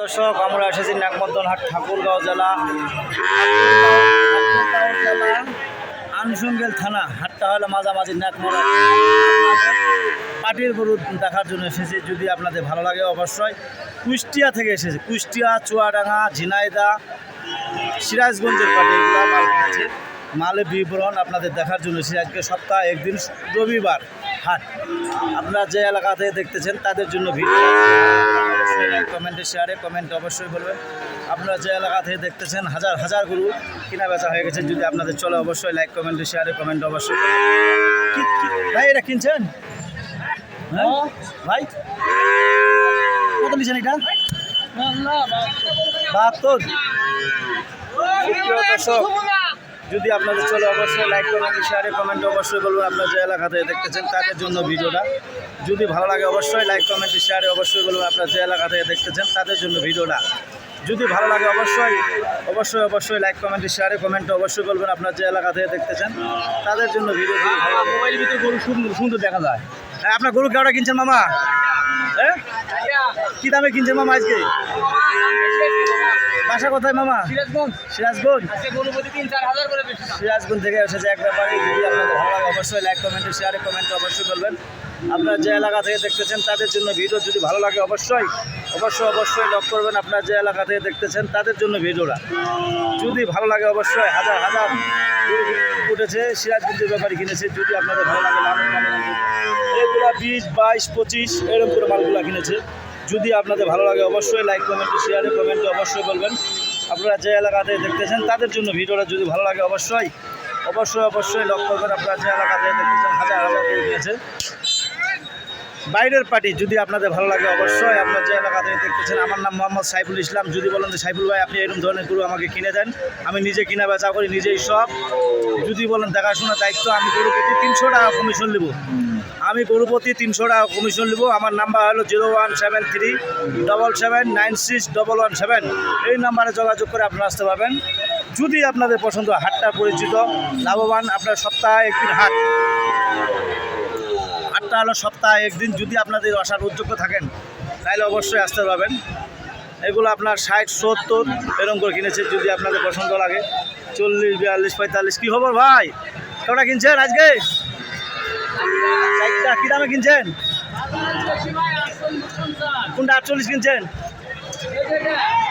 দর্শক, আমরা এসেছি নাকমদ্দনহাট ঠাকুরগাঁও জেলা। আনসুঙ্গেল থানা, হাটটা হলো মাঝামাঝি নাকমরা পাটির গরু দেখার জন্য এসেছি। যদি আপনাদের ভালো লাগে অবশ্যই কুষ্টিয়া থেকে এসেছে। কুষ্টিয়া, চুয়াডাঙ্গা, ঝিনাইদা, সিরাজগঞ্জের পাটি এগুলো মাল বিবরণ আপনাদের দেখার জন্য এসেছি। আজকে সপ্তাহে একদিন, রবিবার হাট। আপনারা যে এলাকাতে দেখতেছেন, তাদের জন্য ভিডিও অবশ্যই কমেন্টে শেয়ারে কমেন্টে অবশ্যই বলবেন। আপনারা যে এলাকা থেকে দেখতেছেন হাজার হাজার গরু কিনা বেচা হয়ে গেছে যদি আপনাদের চলে অবশ্যই লাইক কমেন্টে শেয়ারে কমেন্ট অবশ্যই। ভাই এটা কিনছেন? হ্যাঁ? ভাই? কত নিছেন এটা? বাহাত্তর। দর্শক। যদি আপনাদের চলে অবশ্যই লাইক করবেন শেয়ারে কমেন্ট অবশ্যই বলবেন আপনার যে এলাকাতে দেখতেছেন, তাদের জন্য ভিডিওটা। যদি ভালো লাগে অবশ্যই লাইক কমেন্ট শেয়ারে অবশ্যই বলবেন আপনার যে এলাকাতে দেখতেছেন, তাদের জন্য ভিডিওটা। যদি ভালো লাগে অবশ্যই অবশ্যই অবশ্যই লাইক কমেন্ট শেয়ারে কমেন্ট অবশ্যই বলবেন আপনার যে এলাকা থেকে দেখতেছেন, তাদের জন্য ভিডিও মোবাইলের ভিতরে গরু সুন্দর সুন্দর দেখা যায়। আপনার গরু কেউটা কিনছেন মামা? হ্যাঁ? কি দামে কিনছেন মামা আজকে? বাসা কোথায় মামা? সিরাজগঞ্জ। সিরাজগঞ্জ? থেকে এসেছে এক ব্যাপারে। যদি আপনাদের ভালো লাগে অবশ্যই লাইক কমেন্ট শেয়ারে কমেন্ট অবশ্যই বলবেন। আপনারা যে এলাকা থেকে দেখতেছেন তাদের জন্য ভিডিও যদি ভালো লাগে অবশ্যই অবশ্যই অবশ্যই লক করবেন আপনারা যে এলাকা থেকে দেখতেছেন তাদের জন্য ভিডিওটা। যদি ভালো লাগে অবশ্যই, হাজার হাজার উঠেছে, সিরাজগঞ্জের ব্যাপারে কিনেছে, যদি আপনাদের ভালো লাগে এগুলো বিশ, বাইশ, পঁচিশ, এরকম করে মালগুলো কিনেছে। যদি আপনাদের ভালো লাগে অবশ্যই লাইক কমেন্টে শেয়ারে কমেন্টে অবশ্যই বলবেন। আপনারা যে এলাকাতে দেখতেছেন তাদের জন্য ভিডিওটা যদি ভালো লাগে অবশ্যই অবশ্যই অবশ্যই লক্ষ্য করবেন। আপনারা যে এলাকাতে দেখতেছেন, হাজার হাজার দিয়েছে বাইরের পার্টি যদি আপনাদের ভালো লাগে অবশ্যই আপনার যে এলাকা থেকে দেখতেছেন, আমার নাম মোহাম্মদ সাইফুল ইসলাম। যদি বলেন যে সাইফুল ভাই, আপনি এরকম ধরনের গরু আমাকে কিনে দেন, আমি নিজে কিনা বেচা করি, নিজেই সব। যদি বলেন দেখাশোনা দায়িত্ব, আমি গরু প্রতি তিনশো টাকা কমিশন নেব। আমি গরু প্রতি তিনশো টাকা কমিশন নেব। আমার নাম্বার হলো zero one seven three double seven nine six double one seven. এই নাম্বারে যোগাযোগ করে আপনারা আসতে পারবেন। যদি আপনাদের পছন্দ হাটটা পরিচিত, লাভবান আপনার সপ্তাহে একদিন হাট। হাটটা হলো সপ্তাহে একদিন যদি আপনাদের আসার উদ্যোগ্য থাকেন, তাহলে অবশ্যই আসতে পারবেন। এগুলো আপনার ষাট, সত্তর এরকম করে কিনেছে যদি আপনাদের পছন্দ লাগে। চল্লিশ, বিয়াল্লিশ, পঁয়তাল্লিশ, কী খবর ভাই? কেউটা কিনছেন আজকে? চারটা, কী দামে কিনছেন? কোনটা আটচল্লিশ কিনছেন?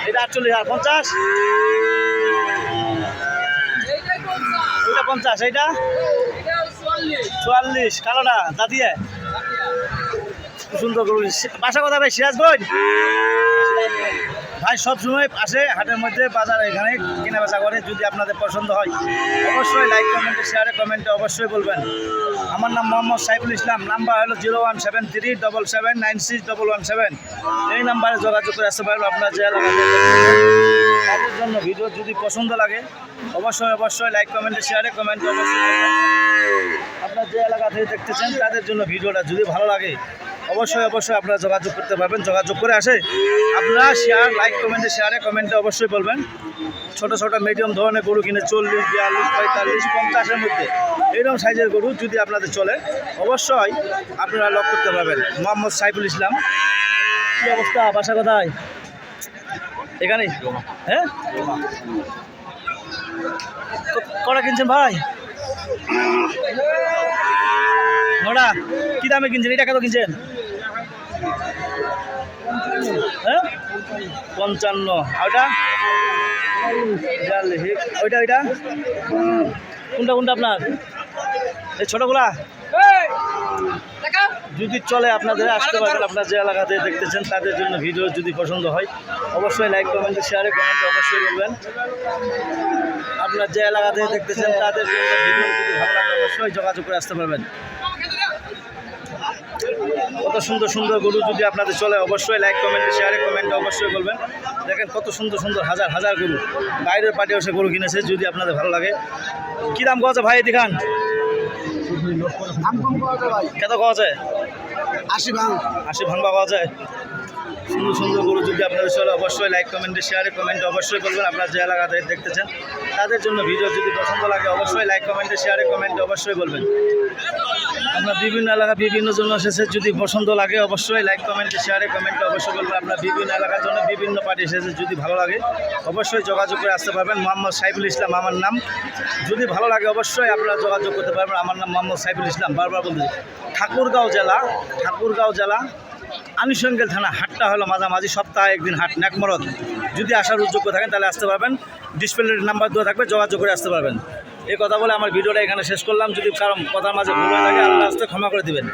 এটা আটচল্লিশ, আর পঞ্চাশ? ওইটা পঞ্চাশ, এইটা? চুয়াল্লিশ কালোটা দাদিয়ে। সুন্দর বাসা কথা ভাই? সিরাজ সিরাজগঞ্জ? ভাই, সব সময় আসে হাটের মধ্যে, বাজার এখানে কেনা বেচা করে, যদি আপনাদের পছন্দ হয়, অবশ্যই লাইক কমেন্টে শেয়ারে কমেন্টে অবশ্যই বলবেন। আমার নাম মোহাম্মদ সাইফুল ইসলাম নাম্বার হলো zero one seven three double seven nine six double one seven এই নাম্বারে যোগাযোগ করে আসতে পারবেন, আপনার যে তাদের জন্য ভিডিও যদি পছন্দ লাগে, অবশ্যই অবশ্যই লাইক কমেন্টে শেয়ারে কমেন্টে অবশ্যই আপনার যে এলাকা থেকে দেখতেছেন, তাদের জন্য ভিডিওটা যদি ভালো লাগে অবশ্যই অবশ্যই আপনারা যোগাযোগ করতে পারবেন। যোগাযোগ করে আসে। আপনারা শেয়ার লাইক কমেন্টে শেয়ারে কমেন্টে অবশ্যই বলবেন। ছোট ছোট মিডিয়াম ধরনের গরু কিনে চল্লিশ, বিয়াল্লিশ, পঁয়তাল্লিশ, পঞ্চাশের মধ্যে এইরকম সাইজের গরু যদি আপনাদের চলে, অবশ্যই আপনারা লক করতে পারবেন। মোহাম্মদ সাইফুল ইসলাম। কী অবস্থা? বাসা কোথায়? এখানে? হ্যাঁ? ক- কটা কিনছেন ভাই? নটা কি দামে কিনছেন? এটা কত কিনছেন? হ্যাঁ? পঞ্চান্ন। ওটা? ওইটা ওইটা? কোনটা কোনটা আপনার? এই ছোটোগুলা? যদি চলে আপনাদের আসতে পারবেন আপনার যে এলাকাতে দেখতেছেন তাদের জন্য ভিডিও যদি পছন্দ হয় অবশ্যই লাইক কমেন্টে শেয়ারে কমেন্টে অবশ্যই বলবেন আপনার যে এলাকাতে দেখতেছেন তাদের জন্য ভিডিও যদি ভালো লাগে অবশ্যই যোগাযোগ করে আসতে পারবেন। কত সুন্দর সুন্দর গরু যদি আপনাদের চলে অবশ্যই লাইক কমেন্টে শেয়ারে কমেন্টে অবশ্যই বলবেন। দেখেন কত সুন্দর সুন্দর হাজার হাজার গরু। বাইরের পার্টি এসে গরু কিনেছে যদি আপনাদের ভালো লাগে। কী দাম কছে ভাই দেখান কত কছে আশি ভাঙ আশি ভাঙবা কছে সুন্দর সুন্দর গরু যদি আপনাদের চলে অবশ্যই লাইক কমেন্টে শেয়ারে কমেন্টে অবশ্যই করবেন। আপনারা যে এলাকাতে দেখতেছেন, তাদের জন্য ভিডিও যদি পছন্দ লাগে, অবশ্যই লাইক কমেন্টে শেয়ারে কমেন্টে অবশ্যই বলবেন। আপনার বিভিন্ন এলাকা, বিভিন্ন জন্য এসেছে। যদি পছন্দ লাগে, অবশ্যই লাইক কমেন্টে শেয়ারে কমেন্টে অবশ্যই বলবেন। আপনার বিভিন্ন এলাকার জন্য বিভিন্ন পার্টি এসেছে, যদি ভালো লাগে, অবশ্যই যোগাযোগ করে আসতে পারবেন। মোহাম্মদ সাইফুল ইসলাম, আমার নাম। যদি ভালো লাগে, অবশ্যই আপনারা যোগাযোগ করতে পারবেন। আমার নাম মোহাম্মদ সাইফুল ইসলাম, বারবার বলতে ঠাকুরগাঁও জেলা ঠাকুরগাঁও জেলা আনুষঙ্গেল থানা, হাটটা হলো মাঝামাঝি সপ্তাহে একদিন হাট, ন্যাকমরদ। যদি আসার উদ্যোগ থাকেন, তাহলে আসতে পারবেন। ডিসপ্লের নাম্বার দেওয়া থাকবে, যোগাযোগ করে আসতে পারবেন। এই কথা বলে আমার ভিডিওটা এখানে শেষ করলাম। যদি কারণ কথার মাঝে ভুল হয়ে থাকে, আল্লাহ আসতে ক্ষমা করে দিবেন।